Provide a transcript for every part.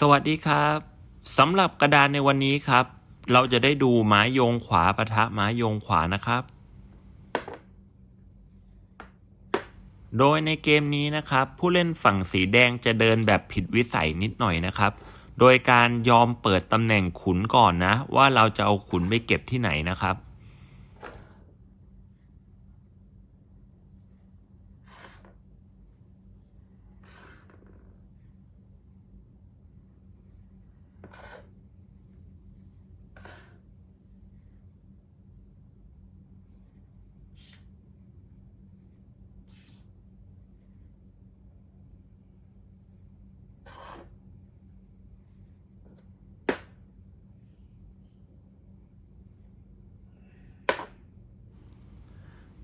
สวัสดีครับสำหรับกระดานในวันนี้ครับ เราจะได้ดูไม้โยงขวาปะทะไม้โยงขวานะครับ โดยในเกมนี้นะครับ ผู้เล่นฝั่งสีแดงจะเดินแบบผิดวิสัยนิดหน่อยนะครับ โดยการยอมเปิดตำแหน่งขุนก่อนนะ ว่าเราจะเอาขุนไปเก็บที่ไหนนะครับ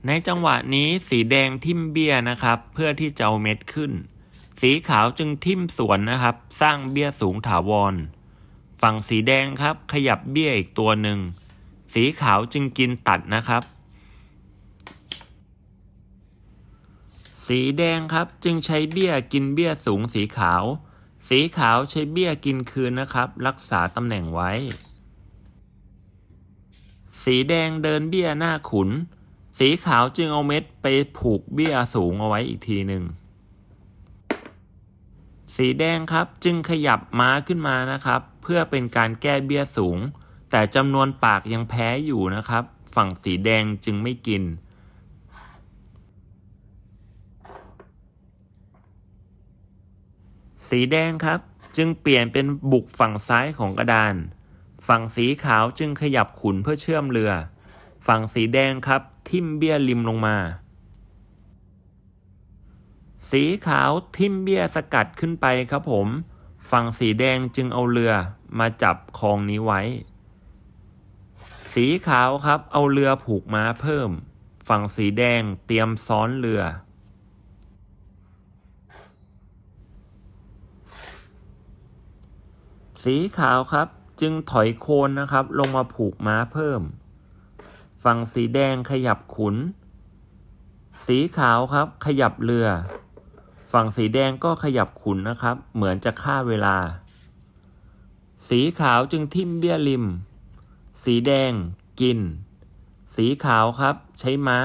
ในจังหวะนี้สีแดงทิมเบี้ยนะครับ เพื่อที่จะเอาเม็ดขึ้น สีขาวจึงทิมสวนนะครับ สร้างเบี้ยสูงถาวร ฝั่งสีแดงครับ ขยับเบี้ยอีกตัวหนึ่ง สีขาวจึงกินตัดนะครับ สีแดงครับจึงใช้เบี้ยกินเบี้ยสูงสีขาว สีขาวใช้เบี้ยกินคืนนะครับ รักษาตำแหน่งไว้ สีแดงเดินเบี้ยหน้าขุน สีขาวจึงเอาเม็ดไปผูกเบี้ยสูงเอาไว้อีกทีหนึ่ง สีแดงครับจึงขยับม้าขึ้นมานะครับ เพื่อเป็นการแก้เบี้ยสูง แต่จำนวนปากยังแพ้อยู่นะครับ ฝั่งสีแดงจึงไม่กิน สีแดงครับจึงเปลี่ยนเป็นบุกฝั่งซ้ายของกระดาน ฝั่งสีขาวจึงขยับขุนเพื่อเชื่อมเรือ ฝั่งสีแดงครับ ทิ่มเบี้ยริมลงมา สีขาวทิ่มเบี้ยสกัดขึ้นไปครับผม ฝั่งสีแดงจึงเอาเรือมาจับคลองนี้ไว้ สีขาวครับเอาเรือผูกม้าเพิ่ม ฝั่งสีแดงเตรียมซ้อนเรือสีขาวครับจึงถอยโคนนะครับ ลงมาผูกม้าเพิ่ม ฝั่งสีแดงขยับขุน สีขาวครับ ขยับเรือ ฝั่งสีแดงก็ขยับขุนนะครับ เหมือนจะฆ่าเวลา สีขาวจึงทิ่มเบี้ยริม สีแดงกิน สีขาวครับ ใช้ม้า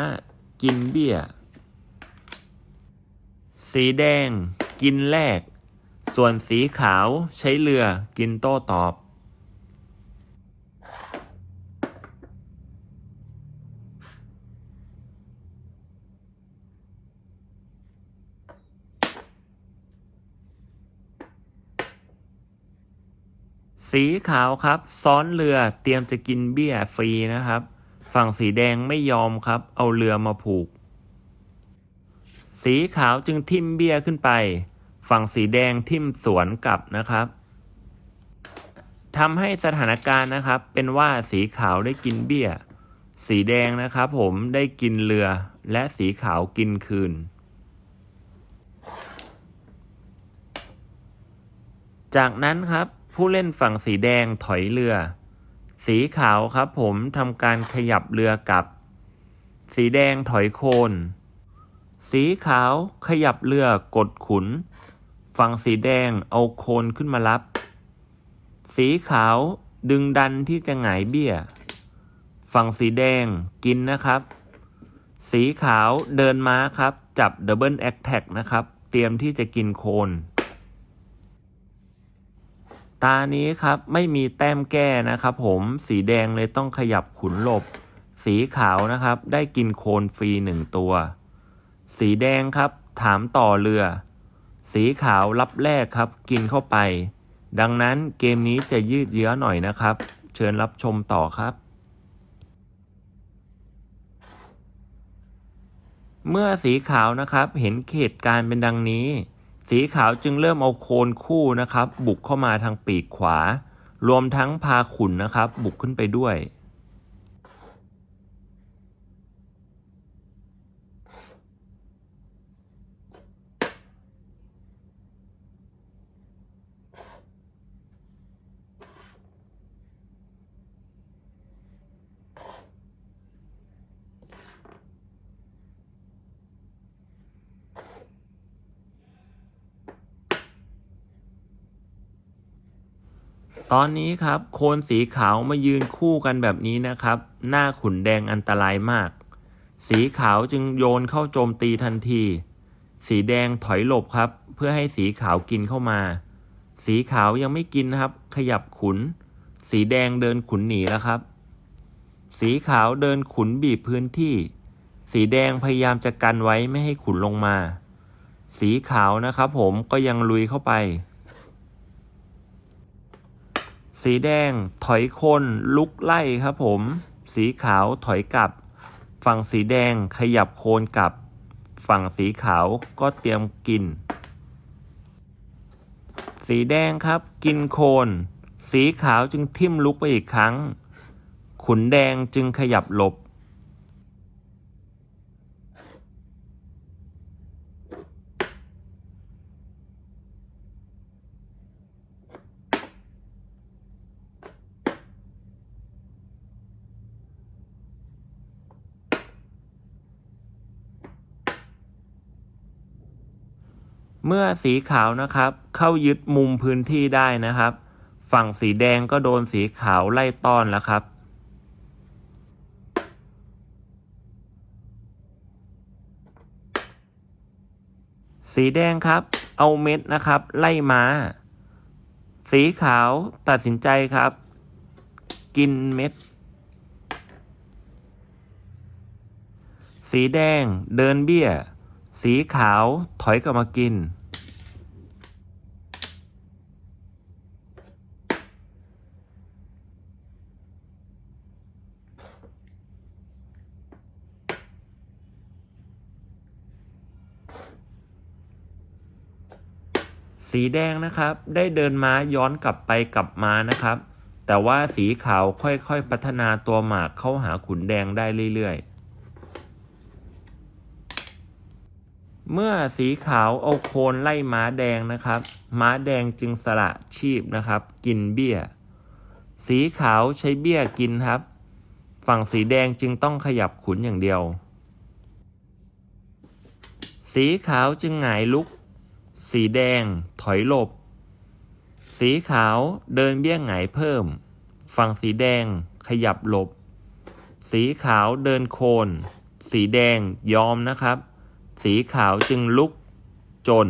กินเบี้ย สีแดง กินแลกส่วนสีขาวใช้เรือกินโต้ตอบ สีขาวครับ ซ้อนเรือเตรียมจะกินเบี้ยฟรีนะครับ ฝั่งสีแดงไม่ยอมครับ เอาเรือมาผูก สีขาวจึงทิ่มเบี้ยขึ้นไป ฝั่งสีแดงทิ่มสวนกลับนะครับทำให้สถานการณ์นะครับ เป็นว่าสีขาวได้กินเบี้ย สีแดงนะครับ ผมได้กินเรือ และสีขาวกินคืนจากนั้นครับ ผู้เล่นฝั่งสีแดงถอยเรือ สีขาวครับผมทำการขยับเรือกลับ สีแดงถอยโคน สีขาวขยับเรือกดขุน ฝั่งสีแดงเอาโคนขึ้นมารับ สีขาวดึงดันที่จะหงายเบี้ย ฝั่งสีแดงกินนะครับ สีขาวเดินม้าครับ จับดับเบิลแอคแท็กนะครับ เตรียมที่จะกินโคน ตานี้ครับไม่มีแต้มแก้นะครับผมสีแดงเลยต้องขยับขุนหลบ สีขาวนะครับ ได้กินโคนฟรีหนึ่งตัว สีแดงครับ ถามต่อเรือ สีขาวรับแรกครับ กินเข้าไป ดังนั้นเกมนี้จะยืดเยื้อหน่อยนะครับ เชิญรับชมต่อครับเมื่อสีขาวนะครับ เห็นเหตุการณ์เป็นดังนี้ สีขาวจึงเริ่มเอาโคนคู่นะครับ บุกเข้ามาทางปีกขวา รวมทั้งพาขุนนะครับ บุกขึ้นไปด้วย ตอนนี้ครับ โคนสีขาวมายืนคู่กันแบบนี้นะครับ หน้าขุนแดงอันตรายมาก สีขาวจึงโยนเข้าโจมตีทันที สีแดงถอยหลบครับ เพื่อให้สีขาวกินเข้ามา สีขาวยังไม่กินนะครับ ขยับขุน สีแดงเดินขุนหนีแล้วครับ สีขาวเดินขุนบีบพื้นที่ สีแดงพยายามจะกันไว้ไม่ให้ขุนลงมา สีขาวนะครับ ผมก็ยังลุยเข้าไป สีแดงถอยคนลุกไล่ครับผม สีขาวถอยกลับ ฝั่งสีแดงขยับโคนกลับ ฝั่งสีขาวก็เตรียมกิน สีแดงครับกินโคน สีขาวจึงทิ่มลุกไปอีกครั้ง ขุนแดงจึงขยับหลบ เมื่อสีขาวนะครับ เข้ายึดมุมพื้นที่ได้นะครับ ฝั่งสีแดงก็โดนสีขาวไล่ต้อนแล้วครับ สีแดงครับ เอาเม็ดนะครับ ไล่ม้าสีขาวตัดสินใจครับ กินเม็ด สีแดงเดินเบี้ย สีขาวถอยกลับมากิน สีแดงนะครับ ได้เดินม้าย้อนกลับไปกลับมานะครับ แต่ว่าสีขาวค่อยๆ พัฒนาตัวหมากเข้าหาขุนแดงได้เรื่อยๆ เมื่อสีขาวเอาโคนไล่ม้าแดงนะครับ ม้าแดงจึงสละชีพนะครับ กินเบี้ย สีขาวใช้เบี้ยกินครับ ฝั่งสีแดงจึงต้องขยับขุนอย่างเดียว สีขาวจึงหงายลุก สีแดงถอยหลบ สีขาวเดินเบี้ยหงายเพิ่ม ฝั่งสีแดงขยับหลบ สีขาวเดินโคน สีแดงยอมนะครับ สีขาวจึงลุกจน